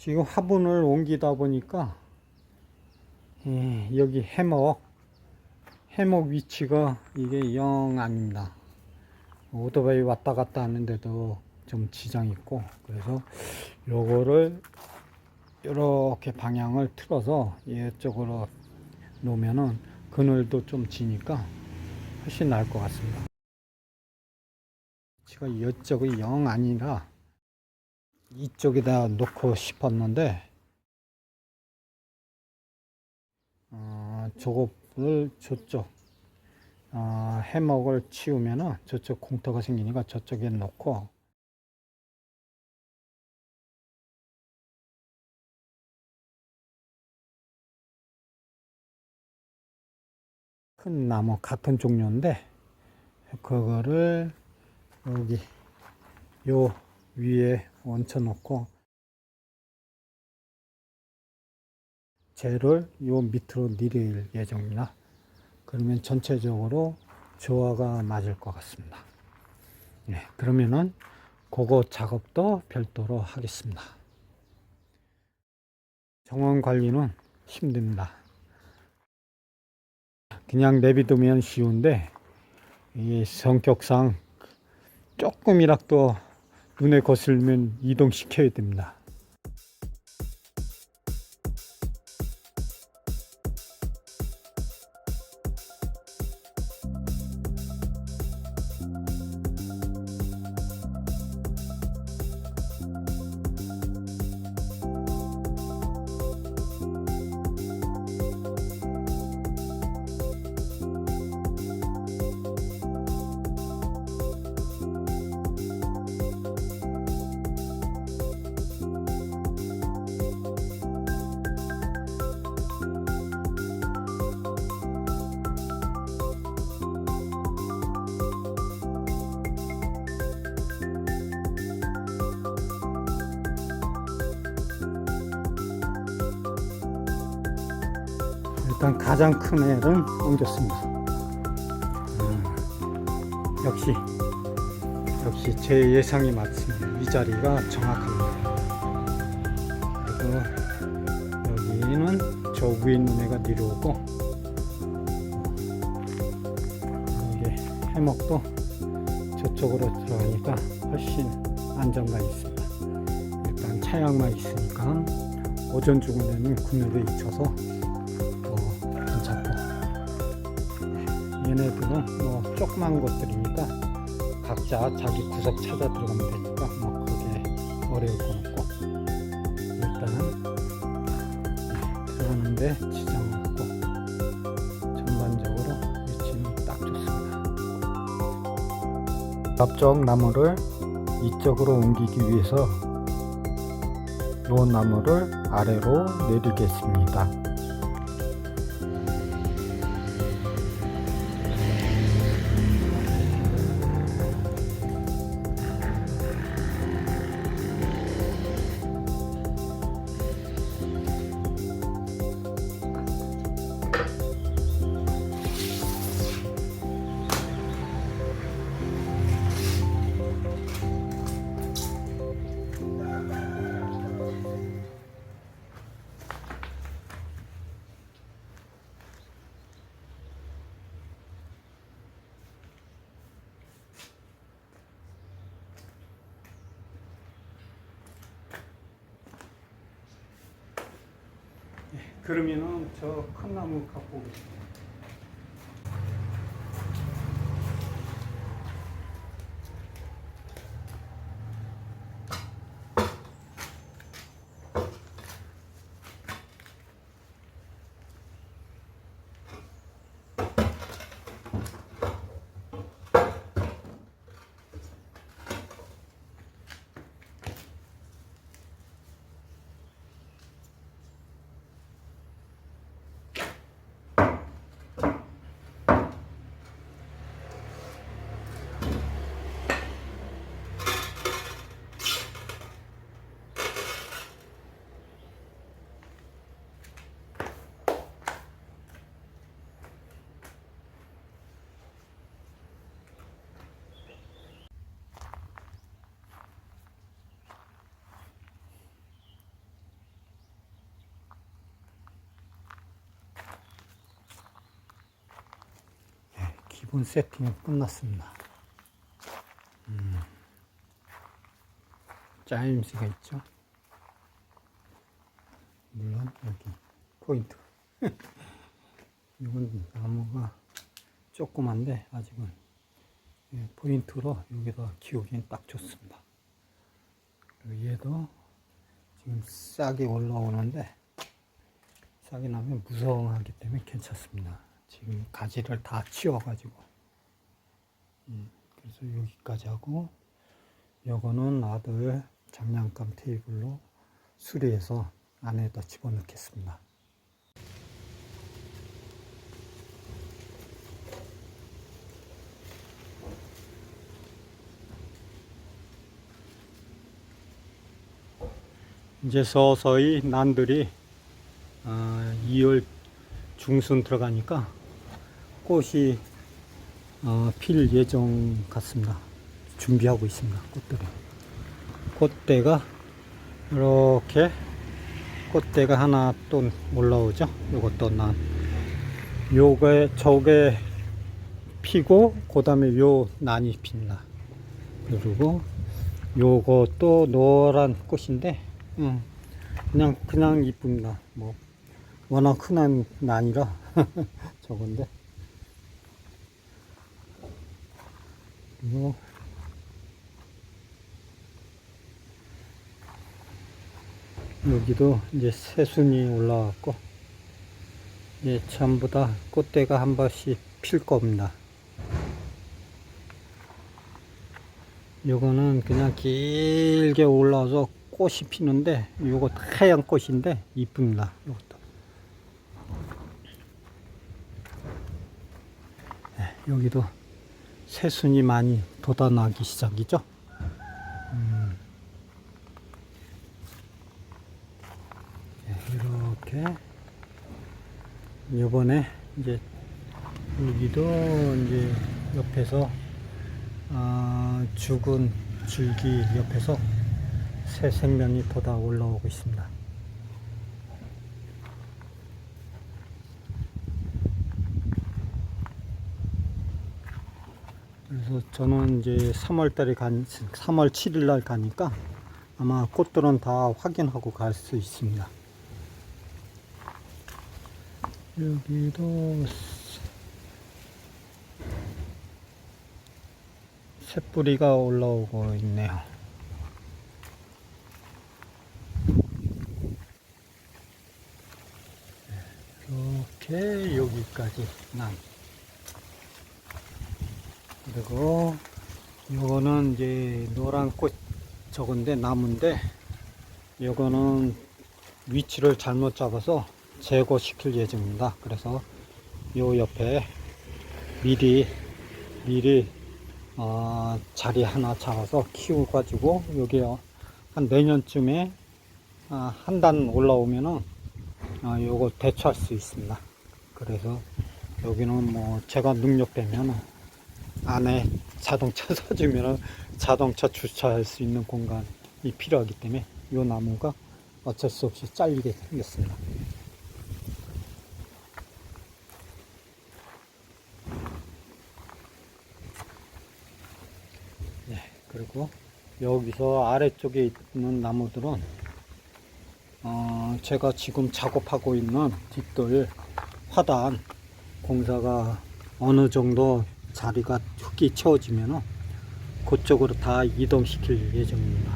지금 화분을 옮기다 보니까 예, 여기 해먹 해먹 위치가 이게 영 아닙니다. 오토바이 왔다 갔다 하는데도 좀 지장 있고 그래서 요거를 이렇게 방향을 틀어서 이쪽으로 놓으면은 그늘도 좀 지니까 훨씬 나을 것 같습니다. 제가 이쪽이 영 아니라 이쪽에다 놓고 싶었는데 어, 저거를 저쪽 어, 해먹을 치우면은 저쪽 공터가 생기니까 저쪽에 놓고 큰 나무 같은 종류인데 그거를 여기 요 위에 얹혀 놓고 쟤를 요 밑으로 내릴 예정입니다. 그러면 전체적으로 조화가 맞을 것 같습니다. 네, 그러면은 그거 작업도 별도로 하겠습니다. 정원 관리는 힘듭니다. 그냥 내비두면 쉬운데 이 성격상 조금이라도 눈에 거슬면 이동시켜야 됩니다. 일단 가장 큰 애를 옮겼습니다. 음, 역시 역시 제 예상이 맞습니다. 이 자리가 정확합니다. 그리고 여기는 저 위에 있는 애가 내려오고 이게 해먹도 저쪽으로 들어가니까 훨씬 안정감 있습니다. 일단 차양만 있으니까 오전 주근에는 그늘에 있혀서 얘네들은 뭐 조그만 것들이니까 각자 자기 구석 찾아 들어가면 되니까 뭐 그게 어려울 건 없고 일단은 네, 들어가는데 지장 없고 전반적으로 위치는 딱 좋습니다 앞쪽 나무를 이쪽으로 옮기기 위해서 요 나무를 아래로 내리겠습니다. 그러면은 저 큰 나무 갖고 오겠습니다. 기본 세팅은 끝났습니다. 음. 짜임새가 있죠. 물론 여기 포인트. 이건 나무가 조그만데 아직은 예, 포인트로 여기다 키우기엔 딱 좋습니다. 얘도 지금 싹이 올라오는데 싹이 나면 무성하기 때문에 괜찮습니다. 지금 가지를 다 치워가지고 음, 그래서 여기까지 하고 요거는 아들 장난감 테이블로 수리해서 안에다 집어넣겠습니다. 이제 서서히 난들이 아, 2월 중순 들어가니까 꽃이 어, 필 예정 같습니다. 준비하고 있습니다. 꽃들이. 꽃대가 이렇게 꽃대가 하나 또 올라오죠. 요것도 난 요게 저게 피고 그 다음에 요 난이 핍니다. 그리고 요것도 노란 꽃인데 음, 그냥 그냥 이쁩니다. 뭐 워낙 흔한 난이라 저건데 그리고 여기도 이제 새순이 올라왔고 이제 전부 다 꽃대가 한 번씩 필 겁니다. 요거는 그냥 길게 올라와서 꽃이 피는데 요거 하얀 꽃인데 이쁩니다. 요것도. 네, 여기도 새순이 많이 돋아나기 시작이죠. 음. 네, 이렇게 요번에 이제 여기도 이제 옆에서 아, 죽은 줄기 옆에서 새 생명이 돋아 올라오고 있습니다. 그래서 저는 이제 3월 달에 간, 3월 7일 날 가니까 아마 꽃들은 다 확인하고 갈 수 있습니다. 여기도 새뿌리가 올라오고 있네요. 이렇게 여기까지 난. 그리고 요거는 이제 노란 꽃 저건데 나무인데 요거는 위치를 잘못 잡아서 제거시킬 예정입니다. 그래서 요 옆에 미리 미리 어, 자리 하나 잡아서 키워가지고 여기 한 내년쯤에 아, 한단 올라오면은 아, 요거 대처할 수 있습니다. 그래서 여기는 뭐 제가 능력되면 안에 자동차 사주면은 자동차 주차할 수 있는 공간이 필요하기 때문에 요 나무가 어쩔 수 없이 잘리게 생겼습니다. 네, 그리고 여기서 아래쪽에 있는 나무들은 어, 제가 지금 작업하고 있는 뒷돌 화단 공사가 어느 정도 자리가 흙이 채워지면 그쪽으로 다 이동시킬 예정입니다.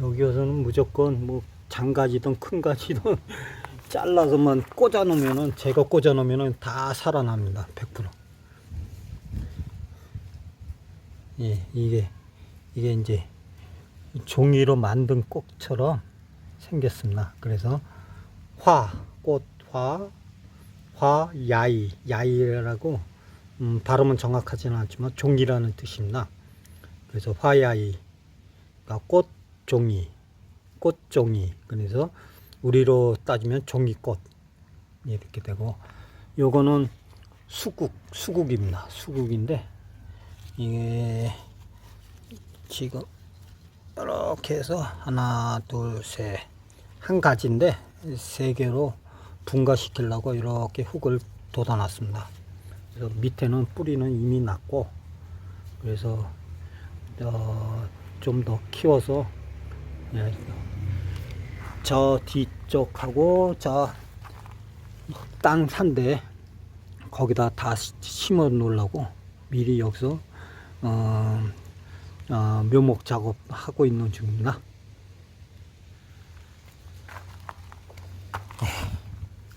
여기에서는 무조건 뭐 장가지든 큰 가지든 잘라서만 꽂아 놓으면은 제가 꽂아 놓으면은 다 살아납니다. 100%. 예, 이게 이게 이제 종이로 만든 꽃처럼 생겼습니다. 그래서 화, 꽃, 화, 화, 야이, 야이라고 음, 발음은 정확하지는 않지만 종이라는 뜻입니다. 그래서 화야이, 그러니까 꽃 종이, 꽃 종이. 그래서 우리로 따지면 종이꽃 이렇게 되고, 요거는 수국, 수국입니다. 수국인데 이게 지금 이렇게 해서 하나, 둘, 셋, 한 가지인데 세 개로 분가시키려고 이렇게 흙을 돋아놨습니다. 그래서 밑에는 뿌리는 이미 났고 그래서 어, 좀 더 키워서 예, 저 뒤쪽하고 저땅 산데 거기다 다 시- 심어 놓으려고 미리 여기서 어, 어, 묘목 작업하고 있는 중입니다.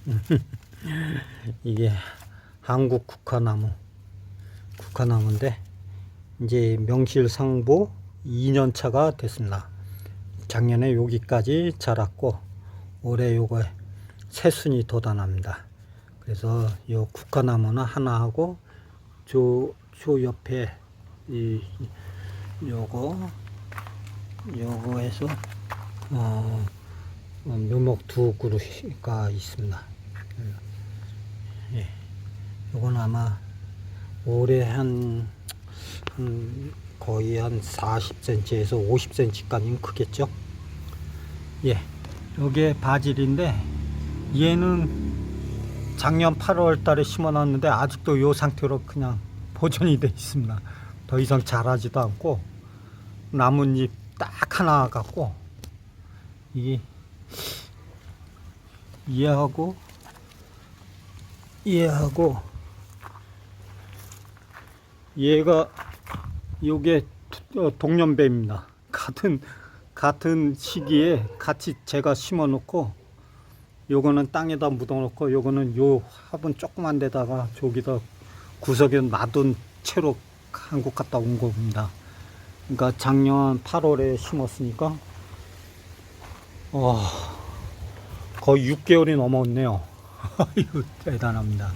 이게 한국 국화나무 국화나무인데 이제 명실상부 2년 차가 됐습니다. 작년에 여기까지 자랐고 올해 요거 새순이 돋아납니다. 그래서 요 국화나무는 하나 하고 저, 저 옆에 이 요거 요거에서 어, 어, 묘목 두 그루가 있습니다. 예. 요건 아마 올해 한, 한 거의 한 40cm에서 50cm까지는 크겠죠. 예. 요게 바질인데 얘는 작년 8월 달에 심어 놨는데 아직도 요 상태로 그냥 보존이 돼 있습니다. 더 이상 자라지도 않고 나뭇잎 딱 하나 갖고 이게 얘하고 얘하고 얘가 요게 어, 동년배입니다. 같은 같은 시기에 같이 제가 심어 놓고 요거는 땅에다 묻어 놓고 요거는 요 화분 조그만 데다가 저기다 구석에 놔둔 채로 한국 갔다 온 겁니다. 그러니까 작년 8월에 심었으니까 와 거의 6개월이 넘었네요. 이거 대단합니다.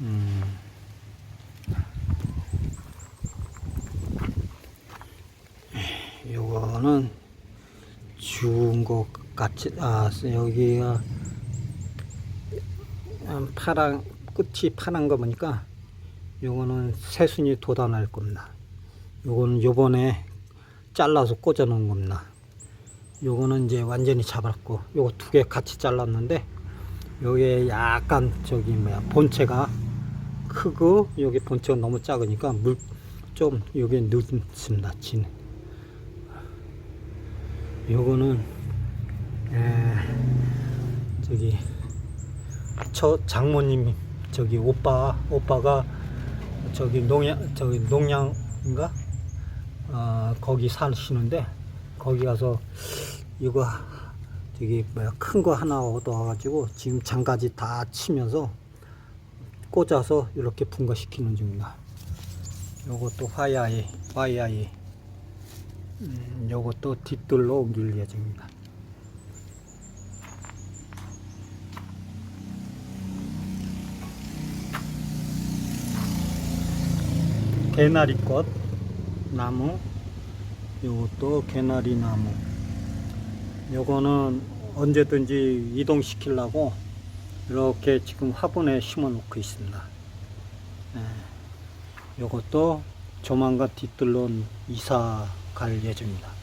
음. 요거는 죽은 것 같이 아 여기가 음, 파란 끝이 파란 거 보니까 요거는 새순이 돋아날 겁니다. 요거는 요번에 잘라서 꽂아 놓은 겁니다. 요거는 이제 완전히 잡았고 요거 두 개 같이 잘랐는데 요게 약간 저기 뭐야 본체가 크고 여기 본체가 너무 작으니까 물 좀 여기 늦습니다. 진. 요거는 에, 저기 저 장모님 저기 오빠 오빠가 저기 농양 저기 농양인가 어, 거기 사시는데 거기 가서 이거 저기 뭐야 큰 거 하나 얻어와가지고 지금 장가지 다 치면서 꽂아서 이렇게 분가시키는 중입니다. 요것도 화야이 화야이 음, 요것도 뒷뜰로 옮길 예정입니다. 개나리꽃 나무 요것도 개나리 나무. 요거는 언제든지 이동시키려고 이렇게 지금 화분에 심어 놓고 있습니다. 예, 요것도 조만간 뒤뜰로 이사 갈 예정입니다